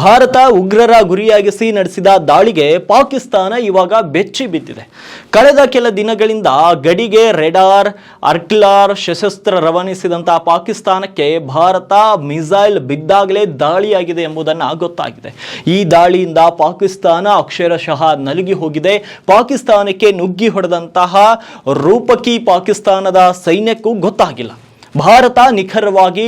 ಭಾರತ ಉಗ್ರರ ಗುರಿಯಾಗಿಸಿ ನಡೆಸಿದ ದಾಳಿಗೆ ಪಾಕಿಸ್ತಾನ ಇವಾಗ ಬೆಚ್ಚಿ ಬಿದ್ದಿದೆ. ಕಳೆದ ಕೆಲ ದಿನಗಳಿಂದ ಗಡಿಗೆ ರೆಡಾರ್ ಅರ್ಟ್ಲಾರ್ ಸಶಸ್ತ್ರ ರವಾನಿಸಿದಂತಹ ಪಾಕಿಸ್ತಾನಕ್ಕೆ ಭಾರತ ಮಿಸೈಲ್ ಬಿದ್ದಾಗಲೇ ದಾಳಿಯಾಗಿದೆ ಎಂಬುದನ್ನು ಗೊತ್ತಾಗಿದೆ. ಈ ದಾಳಿಯಿಂದ ಪಾಕಿಸ್ತಾನ ಅಕ್ಷರಶಃ ನಲುಗಿ ಹೋಗಿದೆ. ಪಾಕಿಸ್ತಾನಕ್ಕೆ ನುಗ್ಗಿ ಹೊಡೆದಂತಹ ರೂಪಕಿ ಪಾಕಿಸ್ತಾನದ ಸೈನ್ಯಕ್ಕೂ ಗೊತ್ತಾಗಿಲ್ಲ. ಭಾರತ ನಿಖರವಾಗಿ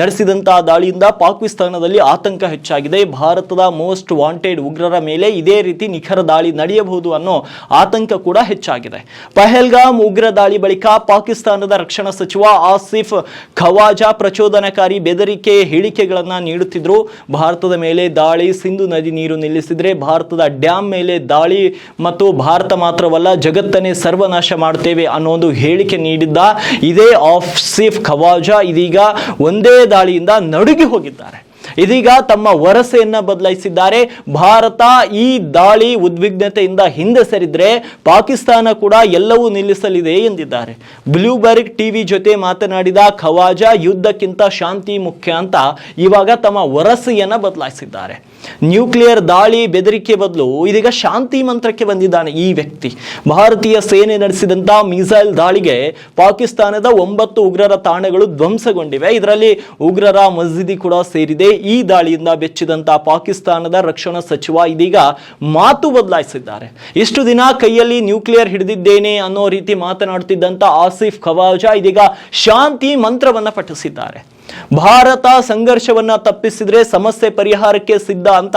ನಡೆಸಿದಂತಹ ದಾಳಿಯಿಂದ ಪಾಕಿಸ್ತಾನದಲ್ಲಿ ಆತಂಕ ಹೆಚ್ಚಾಗಿದೆ. ಭಾರತದ ಮೋಸ್ಟ್ ವಾಂಟೆಡ್ ಉಗ್ರರ ಮೇಲೆ ಇದೇ ರೀತಿ ನಿಖರ ದಾಳಿ ನಡೆಯಬಹುದು ಅನ್ನೋ ಆತಂಕ ಕೂಡ ಹೆಚ್ಚಾಗಿದೆ. ಪಹಲ್ಗಾಮ್ ಉಗ್ರ ದಾಳಿ ಬಳಿಕ ಪಾಕಿಸ್ತಾನದ ರಕ್ಷಣಾ ಸಚಿವ ಆಸಿಫ್ ಖವಾಜಾ ಪ್ರಚೋದನಕಾರಿ ಬೆದರಿಕೆ ಹೇಳಿಕೆಗಳನ್ನು ನೀಡುತ್ತಿದ್ದರು ಭಾರತದ ಮೇಲೆ ದಾಳಿ, ಸಿಂಧು ನದಿ ನೀರು ನಿಲ್ಲಿಸಿದರೆ ಭಾರತದ ಡ್ಯಾಮ್ ಮೇಲೆ ದಾಳಿ ಮತ್ತು ಭಾರತ ಮಾತ್ರವಲ್ಲ ಜಗತ್ತನ್ನೇ ಸರ್ವನಾಶ ಮಾಡುತ್ತೇವೆ ಅನ್ನೋ ಒಂದು ಹೇಳಿಕೆ ನೀಡಿದ್ದ ಇದೇ ಆಸಿಫ್ ಖವಾಜಾ ಇದೀಗ ಒಂದೇ ದಾಳಿಯಿಂದ ನಡುಗಿ ಹೋಗಿದ್ದಾರೆ. ಇದೀಗ ತಮ್ಮ ವರಸೆಯನ್ನ ಬದಲಾಯಿಸಿದ್ದಾರೆ. ಭಾರತ ಈ ದಾಳಿ ಉದ್ವಿಗ್ನತೆಯಿಂದ ಹಿಂದೆ ಸರಿದ್ರೆ ಪಾಕಿಸ್ತಾನ ಕೂಡ ಎಲ್ಲವೂ ನಿಲ್ಲಿಸಲಿದೆ ಎಂದಿದ್ದಾರೆ. ಬ್ಲೂಬರ್ಗ್ ಟಿವಿ ಜೊತೆ ಮಾತನಾಡಿದ ಖವಾಜಾ ಯುದ್ಧಕ್ಕಿಂತ ಶಾಂತಿ ಮುಖ್ಯ ಅಂತ ಇವಾಗ ತಮ್ಮ ವರಸೆಯನ್ನ ಬದಲಾಯಿಸಿದ್ದಾರೆ. ನ್ಯೂಕ್ಲಿಯರ್ ದಾಳಿ ಬೆದರಿಕೆ ಬದಲು ಇದೀಗ ಶಾಂತಿ ಮಂತ್ರಕ್ಕೆ ಬಂದಿದ್ದಾನೆ ಈ ವ್ಯಕ್ತಿ. ಭಾರತೀಯ ಸೇನೆ ನಡೆಸಿದಂತ ಮಿಸೈಲ್ ದಾಳಿಗೆ ಪಾಕಿಸ್ತಾನದ ಒಂಬತ್ತು ಉಗ್ರರ ತಾಣಗಳು ಧ್ವಂಸಗೊಂಡಿವೆ. ಇದರಲ್ಲಿ ಉಗ್ರರ ಮಸ್ಜಿದಿ ಕೂಡ ಸೇರಿದೆ. ಈ ದಾಳಿಯಿಂದ ಬೆಚ್ಚಿದಂತ ಪಾಕಿಸ್ತಾನದ ರಕ್ಷಣಾ ಸಚಿವ ಇದೀಗ ಮಾತು ಬದಲಾಯಿಸಿದ್ದಾರೆ. ಇಷ್ಟು ದಿನ ಕೈಯಲ್ಲಿ ನ್ಯೂಕ್ಲಿಯರ್ ಹಿಡಿದಿದ್ದೇನೆ ಅನ್ನೋ ರೀತಿ ಮಾತನಾಡುತ್ತಿದ್ದಂತ ಆಸಿಫ್ ಖವಾಜಾ ಇದೀಗ ಶಾಂತಿ ಮಂತ್ರವನ್ನ ಪಠಿಸಿದ್ದಾರೆ. ಭಾರತ ಸಂಘರ್ಷವನ್ನ ತಪ್ಪಿಸಿದ್ರೆ ಸಮಸ್ಯೆ ಪರಿಹಾರಕ್ಕೆ ಸಿದ್ಧ ಅಂತ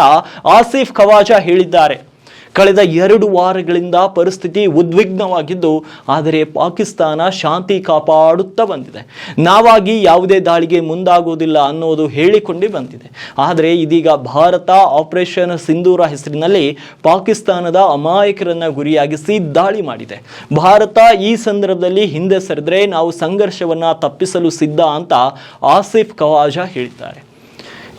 ಆಸಿಫ್ ಖವಾಜಾ ಹೇಳಿದ್ದಾರೆ. ಕಳೆದ ಎರಡು ವಾರಗಳಿಂದ ಪರಿಸ್ಥಿತಿ ಉದ್ವಿಗ್ನವಾಗಿದ್ದು, ಆದರೆ ಪಾಕಿಸ್ತಾನ ಶಾಂತಿ ಕಾಪಾಡುತ್ತಾ ಬಂದಿದೆ. ನಾವಾಗಿ ಯಾವುದೇ ದಾಳಿಗೆ ಮುಂದಾಗುವುದಿಲ್ಲ ಅನ್ನೋದು ಹೇಳಿಕೊಂಡೇ ಬಂದಿದೆ. ಆದರೆ ಇದೀಗ ಭಾರತ ಆಪರೇಷನ್ ಸಿಂಧೂರ ಹೆಸರಿನಲ್ಲಿ ಪಾಕಿಸ್ತಾನದ ಅಮಾಯಕರನ್ನ ಗುರಿಯಾಗಿಸಿ ದಾಳಿ ಮಾಡಿದೆ. ಭಾರತ ಈ ಸಂದರ್ಭದಲ್ಲಿ ಹಿಂದೆ ಸರಿದ್ರೆ ನಾವು ಸಂಘರ್ಷವನ್ನ ತಪ್ಪಿಸಲು ಸಿದ್ಧ ಅಂತ ಆಸಿಫ್ ಕವಾಜ ಹೇಳಿದ್ದಾರೆ.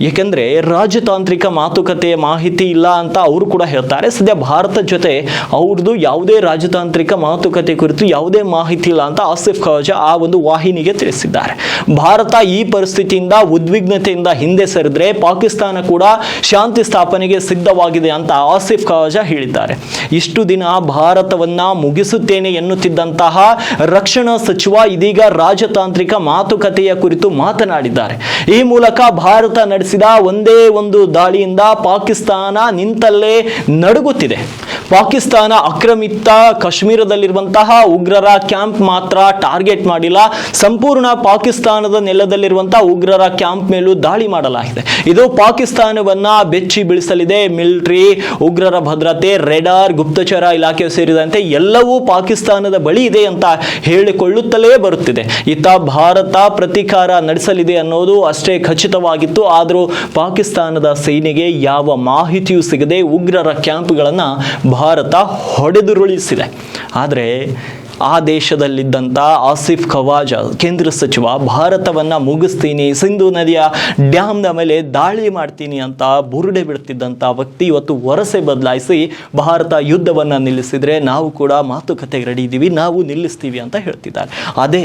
ಏಕೆಂದರೆ ರಾಜತಾಂತ್ರಿಕ ಮಾತುಕತೆಯ ಮಾಹಿತಿ ಇಲ್ಲ ಅಂತ ಅವರು ಕೂಡ ಹೇಳ್ತಾರೆ. ಸದ್ಯ ಭಾರತ ಜೊತೆ ಅವ್ರದ್ದು ಯಾವುದೇ ರಾಜತಾಂತ್ರಿಕ ಮಾತುಕತೆ ಕುರಿತು ಯಾವುದೇ ಮಾಹಿತಿ ಇಲ್ಲ ಅಂತ ಆಸಿಫ್ ಖವಾಜಾ ಆ ಒಂದು ವಾಹಿನಿಗೆ ತಿಳಿಸಿದ್ದಾರೆ. ಭಾರತ ಈ ಪರಿಸ್ಥಿತಿಯಿಂದ, ಉದ್ವಿಗ್ನತೆಯಿಂದ ಹಿಂದೆ ಸರಿದ್ರೆ ಪಾಕಿಸ್ತಾನ ಕೂಡ ಶಾಂತಿ ಸ್ಥಾಪನೆಗೆ ಸಿದ್ಧವಾಗಿದೆ ಅಂತ ಆಸಿಫ್ ಖವಾಜಾ ಹೇಳಿದ್ದಾರೆ. ಇಷ್ಟು ದಿನ ಭಾರತವನ್ನ ಮುಗಿಸುತ್ತೇನೆ ಎನ್ನುತ್ತಿದ್ದಂತಹ ರಕ್ಷಣಾ ಸಚಿವ ಇದೀಗ ರಾಜತಾಂತ್ರಿಕ ಮಾತುಕತೆಯ ಕುರಿತು ಮಾತನಾಡಿದ್ದಾರೆ. ಈ ಮೂಲಕ ಭಾರತ ನಡೆಸಿದ ಒಂದೇ ಒಂದು ದಾಳಿಯಿಂದ ಪಾಕಿಸ್ತಾನ ನಿಂತಲ್ಲೇ ನಡುಗುತ್ತಿದೆ. ಪಾಕಿಸ್ತಾನ ಆಕ್ರಮಿತ ಕಾಶ್ಮೀರದಲ್ಲಿರುವಂತಹ ಉಗ್ರರ ಕ್ಯಾಂಪ್ ಮಾತ್ರ ಟಾರ್ಗೆಟ್ ಮಾಡಿಲ್ಲ. ಸಂಪೂರ್ಣ ಪಾಕಿಸ್ತಾನದ ನೆಲದಲ್ಲಿರುವಂತಹ ಉಗ್ರರ ಕ್ಯಾಂಪ್ ಮೇಲೂ ದಾಳಿ ಮಾಡಲಾಗಿದೆ. ಇದು ಪಾಕಿಸ್ತಾನವನ್ನ ಬೆಚ್ಚಿ ಬೀಳಿಸಲಿದೆ. ಮಿಲಿಟರಿ, ಉಗ್ರರ ಭದ್ರತೆ, ರೆಡಾರ್, ಗುಪ್ತಚರ ಇಲಾಖೆ ಸೇರಿದಂತೆ ಎಲ್ಲವೂ ಪಾಕಿಸ್ತಾನದ ಬಳಿ ಇದೆ ಅಂತ ಹೇಳಿಕೊಳ್ಳುತ್ತಲೇ ಬರುತ್ತಿದೆ. ಇತ್ತ ಭಾರತ ಪ್ರತೀಕಾರ ನಡೆಸಲಿದೆ ಅನ್ನೋದು ಅಷ್ಟೇ ಖಚಿತವಾಗಿತ್ತು. ಆದರೂ ಪಾಕಿಸ್ತಾನದ ಸೇನೆಗೆ ಯಾವ ಮಾಹಿತಿಯೂ ಸಿಗದೆ ಉಗ್ರರ ಕ್ಯಾಂಪ್ಗಳನ್ನು ಭಾರತ ಹೊಡೆದುರುಳಿಸಿದೆ. ಆದರೆ ಆ ದೇಶದಲ್ಲಿದ್ದಂಥ ಆಸಿಫ್ ಖವಾಜ ಕೇಂದ್ರ ಸಚಿವ, ಭಾರತವನ್ನ ಮುಗಿಸ್ತೀನಿ, ಸಿಂಧು ನದಿಯ ಡ್ಯಾಮ್ನ ಮೇಲೆ ದಾಳಿ ಮಾಡ್ತೀನಿ ಅಂತ ಬುರುಡೆ ಬಿಡ್ತಿದ್ದಂಥ ವ್ಯಕ್ತಿ ಇವತ್ತು ವರಸೆ ಬದಲಾಯಿಸಿ ಭಾರತ ಯುದ್ಧವನ್ನು ನಿಲ್ಲಿಸಿದ್ರೆ ನಾವು ಕೂಡ ಮಾತುಕತೆಗೆ ರೆಡಿ ಇದ್ದೀವಿ ನಾವು ನಿಲ್ಲಿಸ್ತೀವಿ ಅಂತ ಹೇಳ್ತಿದ್ದಾರೆ. ಅದೇ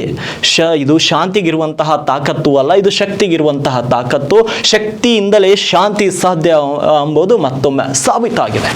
ಶ, ಇದು ಶಾಂತಿಗಿರುವಂತಹ ತಾಕತ್ತು ಅಲ್ಲ, ಇದು ಶಕ್ತಿಗಿರುವಂತಹ ತಾಕತ್ತು. ಶಕ್ತಿಯಿಂದಲೇ ಶಾಂತಿ ಸಾಧ್ಯ ಎಂಬುದು ಮತ್ತೊಮ್ಮೆ ಸಾಬೀತಾಗಿದೆ.